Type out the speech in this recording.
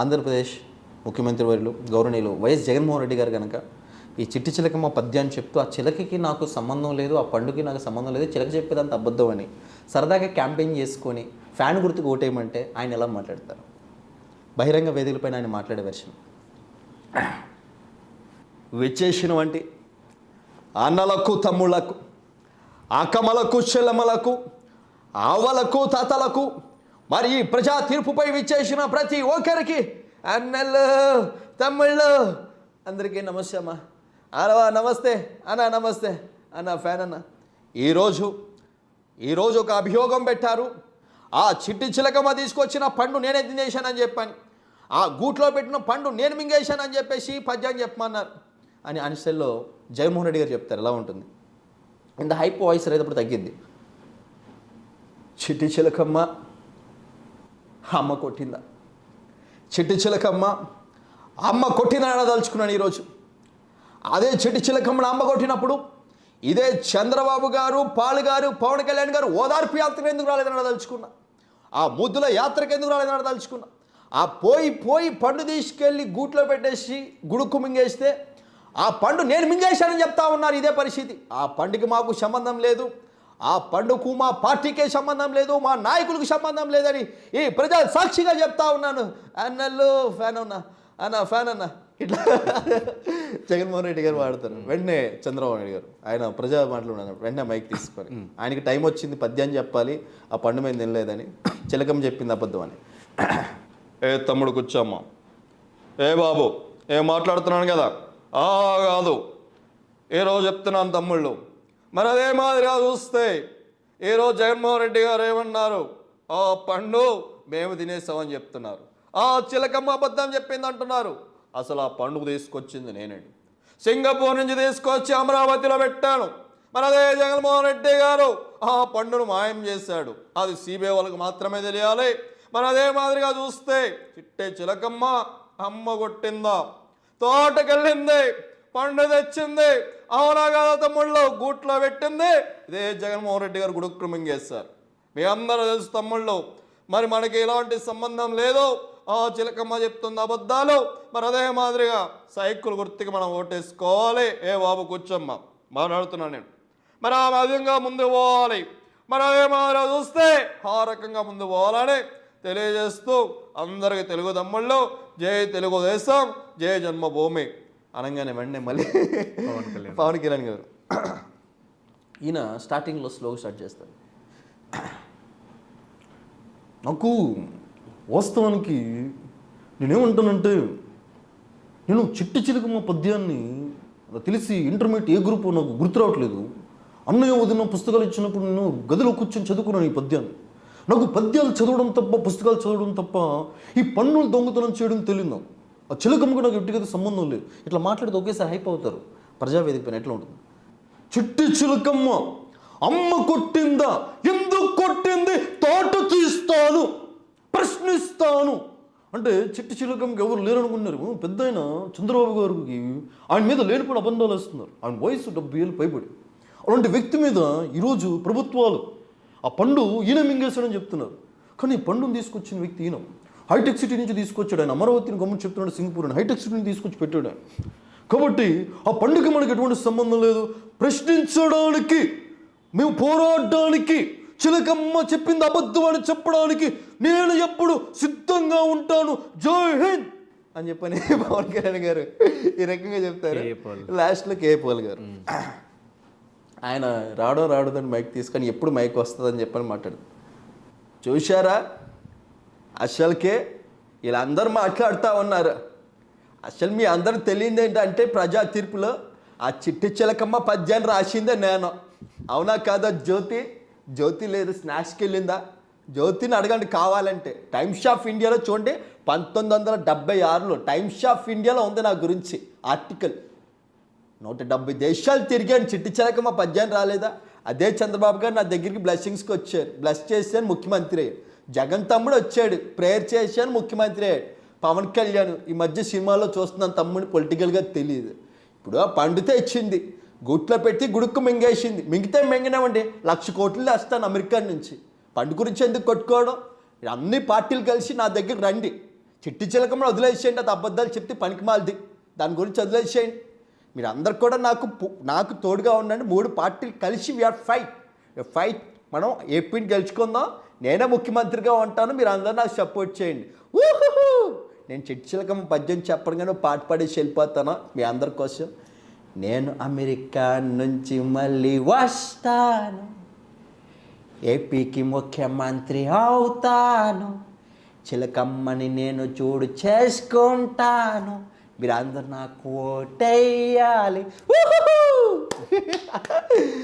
ఆంధ్రప్రదేశ్ ముఖ్యమంత్రి వర్యులు గౌరవనీయులు వైఎస్ జగన్మోహన్ రెడ్డి గారు కనుక ఈ చిట్టి చిలకమ్మ పద్యాన్ని చెప్తూ ఆ చిలకకి నాకు సంబంధం లేదు ఆ పండుగకి నాకు సంబంధం లేదు చిలక చెప్పేదంత అబద్ధం అని సరదాగా క్యాంపెయిన్ చేసుకొని ఫ్యాన్ గుర్తుకు ఓటేయమంటే ఆయన ఎలా మాట్లాడతారు? బహిరంగ వేదికలపైన ఆయన మాట్లాడే వెర్షన్. విచ్చేసిన వంటి అన్నలకు తమ్ముళ్ళకు అక్కమలకు చెల్లెమ్మలకు ఆవలకు తాతలకు మరి ఈ ప్రజా తీర్పుపై విచ్చేసిన ప్రతి ఒక్కరికి అన్నలు తమ్ముళ్ళు అందరికీ నమస్తే అమ్మా. అరవా నమస్తే. అన్న నమస్తే. అన్న ఫ్యాన్ అన్న. ఈరోజు ఈరోజు ఒక అభియోగం పెట్టారు. ఆ చిట్టి చిలకమ్మ తీసుకొచ్చిన పండు నేనే తినేశానని చెప్పాను. ఆ గూట్లో పెట్టిన పండు నేను మింగేశానని చెప్పేసి పద్యాన్ని చెప్పమన్నారు. అని అనిసెల్లో జగన్మోహన్ రెడ్డి గారు చెప్తారు. ఎలా ఉంటుంది? ఇంత హైప్ వాయిస్ రేటప్పుడు తగ్గింది. చిట్టి చిలకమ్మ అమ్మ కొట్టిందా? చెట్టు చిలకమ్మ అమ్మ కొట్టిందని అనదలుచుకున్నాను ఈరోజు. అదే చెట్టు చిలకమ్మను అమ్మ కొట్టినప్పుడు ఇదే చంద్రబాబు గారు పాలు గారు పవన్ కళ్యాణ్ గారు ఓదార్పు యాత్రకు ఎందుకు రాలేదని తలుచుకున్నా ఆ ముద్దుల యాత్రకు ఎందుకు రాలేదని తలుచుకున్నా ఆ పోయి పోయి పండు తీసుకెళ్ళి గూట్లో పెట్టేసి గుడుక్కు మింగేస్తే ఆ పండు నేను మింగేశానని చెప్తా ఉన్నారు ఇదే పరిస్థితి. ఆ పండుగ మాకు సంబంధం లేదు. ఆ పండుగకు మా పార్టీకే సంబంధం లేదు మా నాయకులకు సంబంధం లేదని ఈ ప్రజా సాక్షిగా చెప్తా ఉన్నాను. అన్నలు ఫ్యాన్ అన్నా అన్న ఫ్యాన్ అన్న. ఇట్లా జగన్మోహన్ రెడ్డి గారు వాడతారు వెంటనే చంద్రబాబు నాయుడు గారు ఆయన ప్రజా మాటలు ఉన్నారు వెంటనే మైక్ తీసుకొని ఆయనకి టైం వచ్చింది పద్యాన్ని చెప్పాలి ఆ పండు మీద తినలేదని చిలకం చెప్పింది అబద్ధం అని. ఏ తమ్ముడు కూర్చోమ్మా. ఏ బాబు ఏం మాట్లాడుతున్నాను కదా? ఆ కాదు. ఏ రోజు చెప్తున్నాను తమ్ముళ్ళు. మరి అదే మాదిరిగా చూస్తే ఏ రోజు జగన్మోహన్ రెడ్డి గారు ఏమన్నారు? ఆ పండు మేము తినేసామని చెప్తున్నారు. ఆ చిలకమ్మ అబద్ధం చెప్పింది అంటున్నారు. అసలు ఆ పండుగ తీసుకొచ్చింది నేనండి సింగపూర్ నుంచి తీసుకొచ్చి అమరావతిలో పెట్టాను. మరి అదే జగన్మోహన్ రెడ్డి గారు ఆ పండును మాయం చేశాడు. అది సిబిఐ వాళ్ళకి మాత్రమే తెలియాలి. మరి అదే మాదిరిగా చూస్తే చిట్టే చిలకమ్మ అమ్మ కొట్టిందా? తోటకెళ్ళింది. పండు తెచ్చింది. అవునా కదా తమ్ముళ్ళు? గూట్లో పెట్టింది. ఇదే జగన్మోహన్ రెడ్డి గారు గుడుక్కు మింగేస్తారు మీ అందరూ తెలుసు తమ్ముళ్ళు మరి మనకి ఎలాంటి సంబంధం లేదు ఆ చిలకమ్మ చెప్తుంది అబద్ధాలు. మరి అదే మాదిరిగా సైకిల్ గుర్తుకి మనం ఓటేసుకోవాలి. ఏ బాబు కూర్చోమ్మ మాట్లాడుతున్నాను నేను. మరి ఆ విధంగా ముందు పోవాలి. మరి అదే మాదిరిగా చూస్తే ఆ రకంగా ముందు పోవాలని తెలియజేస్తూ అందరికీ తెలుగు తమ్ముళ్ళు జై తెలుగుదేశం జై జన్మభూమి. అనగానే వెంటనే మళ్ళీ పవన్ కళ్యాణ్. పవన్ కళ్యాణ్ గారు. ఈయన స్టార్టింగ్లో స్లోగా స్టార్ట్ చేస్తారు నాకు వాస్తవానికి నేనేమంటానంటే నేను చిట్టి చిలుకమ్మ పద్యాన్ని నాకు తెలిసి ఇంటర్మీడియట్ ఏ గ్రూప్ నాకు గుర్తు రావట్లేదు. అన్నయ్య వదిన పుస్తకాలు ఇచ్చినప్పుడు నేను గదిలో కూర్చొని చదువుకున్నాను ఈ పద్యాన్ని. నాకు పద్యాలు చదవడం తప్ప పుస్తకాలు చదవడం తప్ప ఈ పన్నులు దొంగతనం చేయడం తెలియదు ఆ ఆ కూడా నాకు వ్యక్తిగత సంబంధం లేదు. ఇట్లా మాట్లాడితే ఒకేసారి హైప్ అవుతారు. ప్రజావేదిక పైన ఎట్లా ఉంటుంది? చిట్టి చిలుకమ్మ అమ్మ కొట్టిందా? ఎందుకు కొట్టింది? తోట తీస్తాను ప్రశ్నిస్తాను. అంటే చిట్టి చిలుకమ్మకి ఎవరు లేరనుకున్నారు? పెద్ద ఆయన చంద్రబాబు గారికి ఆయన మీద లేనిపోయిన అబంధాలు వేస్తున్నారు. ఆయన వయసు డెబ్బై ఏళ్ళు పైబడి. అలాంటి వ్యక్తి మీద ఈరోజు ప్రభుత్వాలు ఆ పండు ఈయన మింగేశాడని చెప్తున్నారు. కానీ ఈ పండును తీసుకొచ్చిన వ్యక్తి ఈయన. హైటెక్ సిటీ నుంచి తీసుకొచ్చాడు ఆయన. అమరావతిని గమని చెప్తున్నాడు సింగపూర్ అని. హైటెక్ సిటీని తీసుకొచ్చి పెట్టాడు ఆయన. కాబట్టి ఆ పండుగ మనకి ఎటువంటి సంబంధం లేదు. ప్రశ్నించడానికి మేము పోరాడడానికి చిలకమ్మ చెప్పింది అబద్ధం అని చెప్పడానికి నేను ఎప్పుడు సిద్ధంగా ఉంటాను. జై హింద్ అని చెప్పని పవన్ కళ్యాణ్ గారు ఈ రకంగా చెప్తారు. లాస్ట్లో కే పాల్ గారు. ఆయన రావడం రావడం మైక్ తీసుకొని ఎప్పుడు మైక్ వస్తుందని చెప్పని మాట్లాడు చూశారా? అసలుకే వీళ్ళందరూ మాట్లాడుతూ ఉన్నారు. అసలు మీ అందరూ తెలియదు ఏంటంటే ప్రజా తీర్పులో ఆ చిట్టి చిలకమ్మ పద్యాన్ని రాసిందే నేను. అవునా కాదా జ్యోతి? జ్యోతి లేదు స్నాక్స్కి వెళ్ళిందా? జ్యోతిని అడగండి కావాలంటే. టైమ్స్ ఆఫ్ ఇండియాలో చూడండి పంతొమ్మిది వందల డెబ్బై ఆరులో టైమ్స్ ఆఫ్ ఇండియాలో ఉంది నా గురించి ఆర్టికల్. నూట డెబ్బై దేశాలు తిరిగాను చిట్టి చిలకమ్మ పద్యాన్ని రాలేదా? అదే చంద్రబాబు గారు నా దగ్గరికి బ్లెస్సింగ్స్కి వచ్చారు. బ్లెస్ చేశాను ముఖ్యమంత్రి అయ్యారు. జగన్ తమ్ముడు వచ్చాడు. ప్రేయర్ చేశాను ముఖ్యమంత్రి పవన్ కళ్యాణ్ ఈ మధ్య సినిమాలో చూస్తున్నాను తమ్ముడు పొలిటికల్గా తెలియదు ఇప్పుడు ఆ పండు తెచ్చింది. గుట్లో పెట్టి గుడుక్కు మింగేసింది. మింగితే మింగినామండి. లక్ష కోట్లు వేస్తాను అమెరికా నుంచి. పండు గురించి ఎందుకు కొట్టుకోవడం? అన్ని పార్టీలు కలిసి నా దగ్గర రండి. చిట్టి చిలకమని వదిలేసేయండి. అది అబద్ధాలు చెప్తే పనికిమాలది దాని గురించి వదిలేసేయండి. మీరు అందరు కూడా నాకు నాకు తోడుగా ఉండండి. మూడు పార్టీలు కలిసి వీఆర్ ఫైట్ ఫైట్ మనం ఏపీని గెలుచుకుందాం. నేనే ముఖ్యమంత్రిగా ఉంటాను మీరు అందరూ నాకు సపోర్ట్ చేయండి. ఊహూ నేను చిట్టి పద్యం చెప్పడంగానే పాట పాడేసి వెళ్ళిపోతాను మీ అందరి కోసం. నేను అమెరికా నుంచి మళ్ళీ వస్తాను. ఏపీకి ముఖ్యమంత్రి అవుతాను. చిలకమ్మని నేను చూడు చేసుకుంటాను. మీరందరూ నాకు ఓటేయాలి.